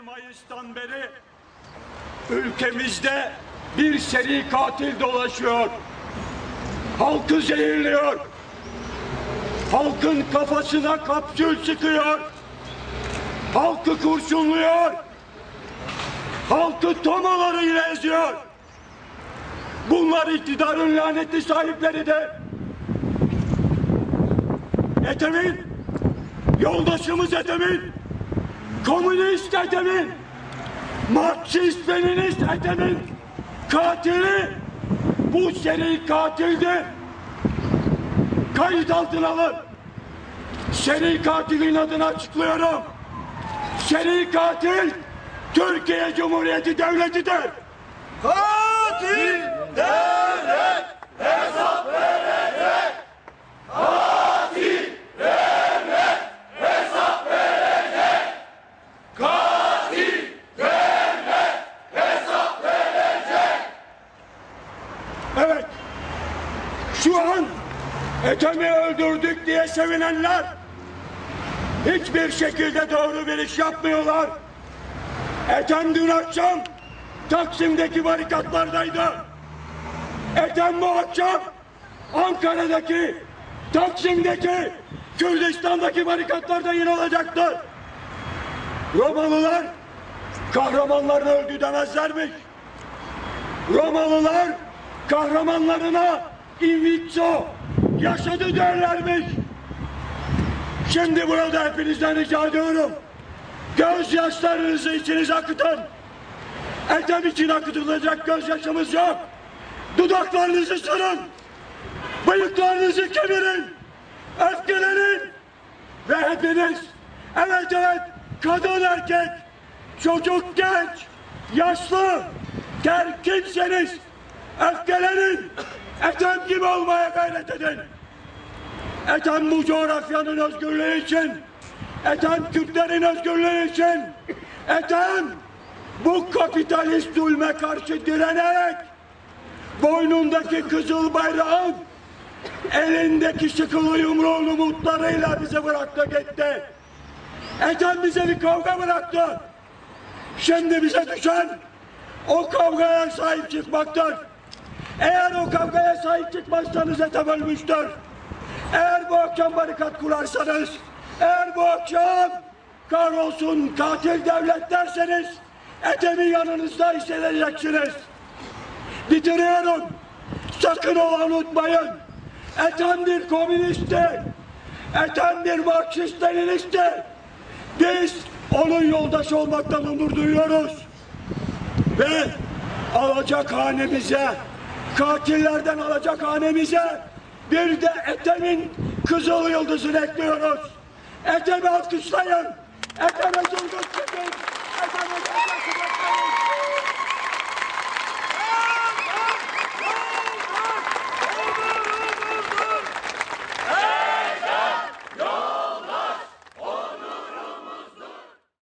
Mayıs'tan beri ülkemizde bir seri katil dolaşıyor. Halkı zehirliyor. Halkın kafasına kapsül sıkıyor. Halkı kurşunluyor. Halkı tomalarıyla eziyor. Bunlar iktidarın lanetli sahipleri de. Etemin, yoldaşımız Etemin, komünist Etemin, Marksist Leninist Etemin katili bu seri katildi. Kayıt altına alın. Seri katilin adını açıklıyorum. Seri katil Türkiye Cumhuriyeti Devleti'dir. Katil devlet hesap verecek. Katil devlet hesap verecek. Katil devlet hesap verecek. Evet. Şu an Ethem'i öldürdük diye sevinenler hiçbir şekilde doğru bir iş yapmıyorlar. Ethem dün akşam Taksim'deki barikatlardaydı. Ethem bu akşam Ankara'daki, Taksim'deki, Kürdistan'daki barikatlarda yine olacaktır. Romalılar kahramanlarını öldü demezlermiş. Romalılar kahramanlarına invitso yaşadı derlermiş. Şimdi burada hepinizden rica ediyorum. Gözyaşlarınızı içinize akıtın. Ethem için akıtılacak gözyaşımız yok. Dudaklarınızı sırın. Bıyıklarınızı kemirin. Öfkelenin. Ve hepiniz evet evet kadın erkek çocuk genç yaşlı her kimseniz öfkelenin Ethem gibi olmaya gayret edin. Ethem bu coğrafyanın özgürlüğü için, Ethem Kürtlerin özgürlüğü için, Ethem bu kapitalist zulme karşı direnerek boynundaki kızıl bayrağın elindeki şıkılı yumruğunu mutlarıyla bize bıraktı gitti. Ethem bize bir kavga bıraktı. Şimdi bize düşen o kavgaya sahip çıkmaktır. Eğer o kavgaya sahip çıkmazsanız ölmüştür. Eğer bu akşam barikat kurarsanız, eğer bu akşam kahrolsun katil devlet derseniz Ethem'i yanınızda hissedeceksiniz. Bitiriyorum. Sakın ola unutmayın. Ethem bir komünisttir. Ethem bir Marksist Leninisttir. Biz onun yoldaşı olmaktan onur duyuyoruz. Ve alacak hanemize, katillerden alacak hanemize bir de Ethem'in kızıl yıldızını ekliyoruz. Ethem'i alkışlayın. Ethem'e zulgün çıkın. Ethem'e zulgün çıkın.